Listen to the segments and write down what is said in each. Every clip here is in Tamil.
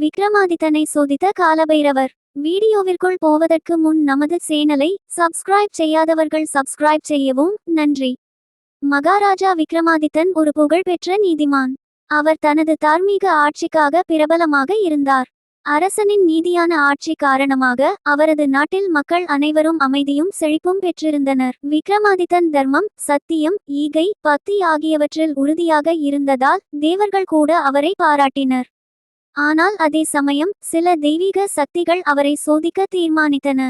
விக்ரமாதித்தனை சோதித்த காலபைரவர். வீடியோவிற்குள் போவதற்கு முன் நமது சேனலை சப்ஸ்கிரைப் செய்யாதவர்கள் சப்ஸ்கிரைப் செய்யவும் நன்றி. மகாராஜா விக்ரமாதித்தன் ஒரு புகழ்பெற்ற நீதிமான். அவர் தனது தார்மீக ஆட்சிக்காக பிரபலமாக இருந்தார். அரசனின் நீதியான ஆட்சி காரணமாக அவரது நாட்டில் மக்கள் அனைவரும் அமைதியும் செழிப்பும் பெற்றிருந்தனர். விக்ரமாதித்தன் தர்மம் சத்தியம் ஈகை பக்தி ஆகியவற்றில் உறுதியாக இருந்ததால் தேவர்கள் கூட அவரை பாராட்டினர். ஆனால் அதே சமயம் சில தெய்வீக சக்திகள் அவரை சோதிக்க தீர்மானித்தன.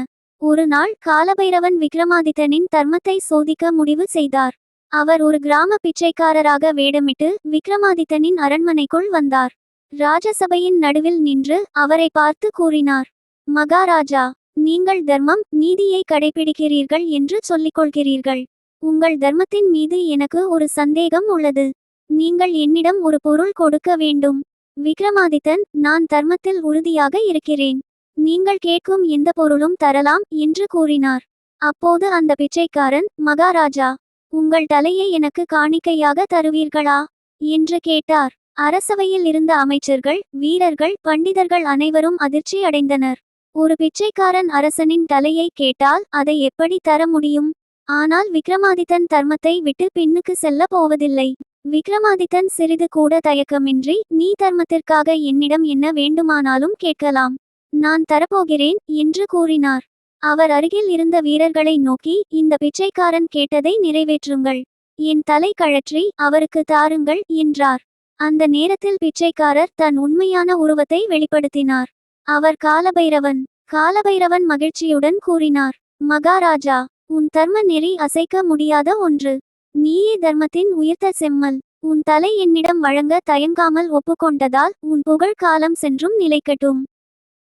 ஒரு நாள் காலபைரவன் விக்ரமாதித்தனின் தர்மத்தை சோதிக்க முடிவு செய்தார். அவர் ஒரு கிராம பிச்சைக்காரராக வேடமிட்டு விக்ரமாதித்தனின் அரண்மனைக்குள் வந்தார். ராஜசபையின் நடுவில் நின்று அவரை பார்த்து கூறினார் மகாராஜா நீங்கள் தர்மம் நீதியை கடைபிடிக்கிறீர்கள் என்று சொல்லிக் கொள்கிறீர்கள் உங்கள் தர்மத்தின் மீது எனக்கு ஒரு சந்தேகம் உள்ளது. நீங்கள் என்னிடம் ஒரு பொருள் கொடுக்க வேண்டும். விக்ரமாதித்தன் நான் தர்மத்தில் உறுதியாக இருக்கிறேன். நீங்கள் கேட்கும் எந்த பொருளும் தரலாம் என்று கூறினார். அப்போது அந்த பிச்சைக்காரன் மகாராஜா உங்கள் தலையை எனக்கு காணிக்கையாக தருவீர்களா? என்று கேட்டார். அரசவையில் இருந்த அமைச்சர்கள் வீரர்கள் பண்டிதர்கள் அனைவரும் அதிர்ச்சி அடைந்தனர். ஒரு பிச்சைக்காரன் அரசனின் தலையை கேட்டால் அதை எப்படி தர முடியும்? ஆனால் விக்ரமாதித்தன் தர்மத்தை விட்டு பின்னுக்கு செல்ல போவதில்லை. விக்ரமாதித்தன் சிறிது கூட தயக்கமின்றி நீ தர்மத்திற்காக என்னிடம் என்ன வேண்டுமானாலும் கேட்கலாம். நான் தரப்போகிறேன் என்று கூறினார். அவர் அருகில் இருந்த வீரர்களை நோக்கி இந்த பிச்சைக்காரன் கேட்டதை நிறைவேற்றுங்கள். என் தலை கழற்றி அவருக்கு தாருங்கள் என்றார். அந்த நேரத்தில் பிச்சைக்காரர் தன் உண்மையான உருவத்தை வெளிப்படுத்தினார். அவர் காலபைரவன் காலபைரவன் மகிழ்ச்சியுடன் கூறினார். மகாராஜா உன் தர்ம நெறி அசைக்க முடியாத ஒன்று. நீயே தர்மத்தின் உயிர்த்த செம்மல். உன் தலை என்னிடம் வழங்க தயங்காமல் ஒப்புக்கொண்டதால் உன் புகழ் காலம் சென்றும் நிலைக்கட்டும்.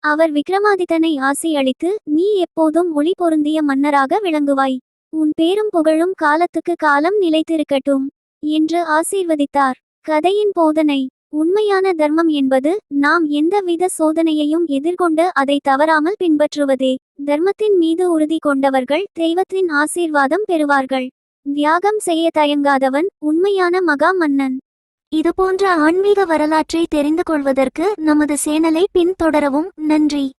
அவர் விக்ரமாதித்தனை ஆசி அளித்து நீ எப்போதும் ஒளி பொருந்திய மன்னராக விளங்குவாய். உன் பேரும் புகழும் காலத்துக்கு காலம் நிலைத்திருக்கட்டும் என்று ஆசீர்வதித்தார். கதையின் போதனை உண்மையான தர்மம் என்பது நாம் எந்தவித சோதனையையும் எதிர்கொண்டு அதை தவறாமல் பின்பற்றுவதே. தர்மத்தின் மீது உறுதி கொண்டவர்கள் தெய்வத்தின் ஆசீர்வாதம் பெறுவார்கள். தியாகம் செய்ய தயங்காதவன் உண்மையான மகா மன்னன். இதுபோன்ற ஆன்மீக வரலாற்றை தெரிந்து கொள்வதற்கு நமது சேனலை பின்தொடரவும். நன்றி.